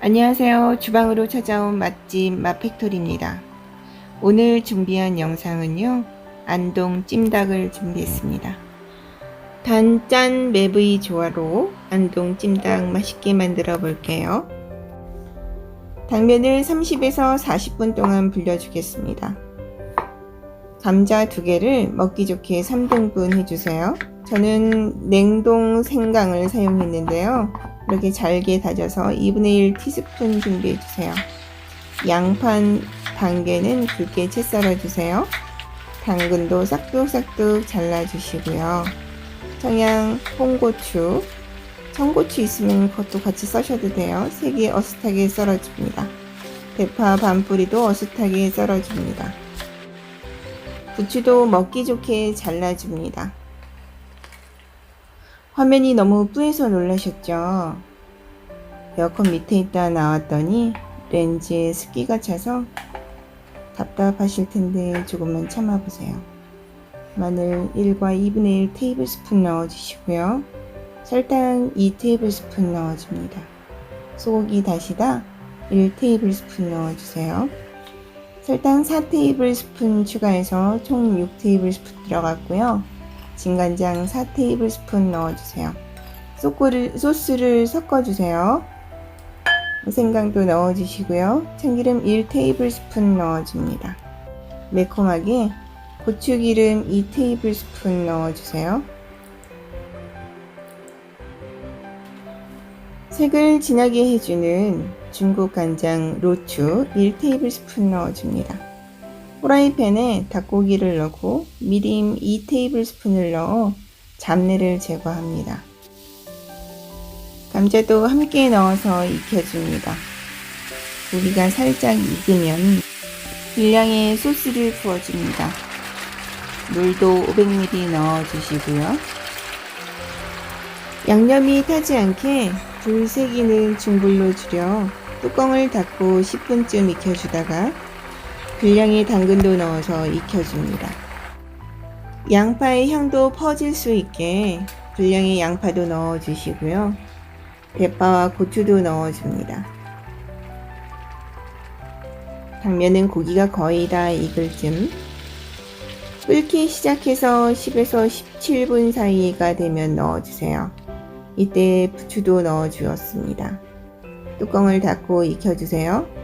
안녕하세요. 주방으로 찾아온 맛집 맛팩토리입니다. 오늘 준비한 영상은요. 안동 찜닭을 준비했습니다. 단짠 매부이 조화로 안동 찜닭 맛있게 만들어 볼게요. 당면을 30에서 40분 동안 불려주겠습니다. 감자 두 개를 먹기 좋게 3등분 해주세요. 저는 냉동 생강을 사용했는데요. 이렇게 잘게 다져서 2분의 1 티스푼 준비해 주세요. 양판 단계는 굵게 채 썰어 주세요. 당근도 싹둑싹둑 잘라 주시고요. 청양, 홍고추, 청고추 있으면 그것도 같이 써셔도 돼요. 색이 어슷하게 썰어 줍니다. 대파 반뿌리도 어슷하게 썰어 줍니다. 부추도 먹기 좋게 잘라 줍니다. 화면이 너무 뿌해서 놀라셨죠? 에어컨 밑에 있다 나왔더니 렌즈에 습기가 차서 답답하실 텐데 조금만 참아보세요. 마늘 1과 2분의 1 테이블 스푼 넣어주시고요. 설탕 2 테이블 스푼 넣어줍니다. 소고기 다시다 1 테이블 스푼 넣어주세요. 설탕 4 테이블 스푼 추가해서 총 6 테이블 스푼 들어갔고요. 진간장 4 테이블 스푼 넣어주세요. 소스를, 소스를 섞어주세요. 생강도 넣어주시고요. 참기름 1 테이블 스푼 넣어줍니다. 매콤하게 고추기름 2 테이블 스푼 넣어주세요. 색을 진하게 해주는 중국 간장 로추 1 테이블 스푼 넣어줍니다. 후라이팬에 닭고기를 넣고 미림 2 테이블 스푼을 넣어 잡내를 제거합니다. 감자도 함께 넣어서 익혀줍니다. 고기가 살짝 익으면 분량의 소스를 부어줍니다. 물도 500ml 넣어주시고요. 양념이 타지 않게 불 세기는 중불로 줄여 뚜껑을 닫고 10분쯤 익혀주다가 분량의 당근도 넣어서 익혀줍니다. 양파의 향도 퍼질 수 있게 분량의 양파도 넣어주시고요. 대파와 고추도 넣어줍니다. 당면은 고기가 거의 다 익을 쯤 끓기 시작해서 10에서 17분 사이가 되면 넣어주세요. 이때 부추도 넣어주었습니다. 뚜껑을 닫고 익혀주세요.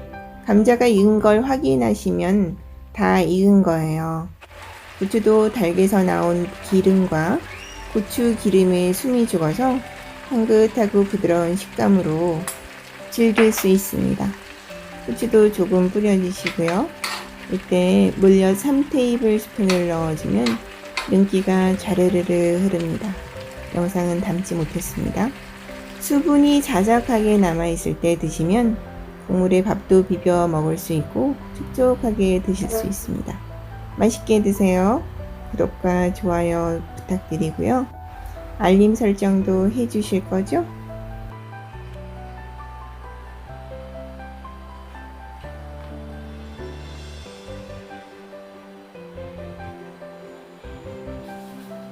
감자가 익은 걸 확인하시면 다 익은 거예요. 부추도 닭에서 나온 기름과 고추 기름에 숨이 죽어서 향긋하고 부드러운 식감으로 즐길 수 있습니다. 후추도 조금 뿌려주시고요. 이때 물엿 3테이블 스푼을 넣어주면 윤기가 자르르르 흐릅니다. 영상은 담지 못했습니다. 수분이 자작하게 남아있을 때 드시면 국물에 밥도 비벼 먹을 수 있고 촉촉하게 드실 수 있습니다. 맛있게 드세요. 구독과 좋아요 부탁드리고요. 알림 설정도 해주실 거죠?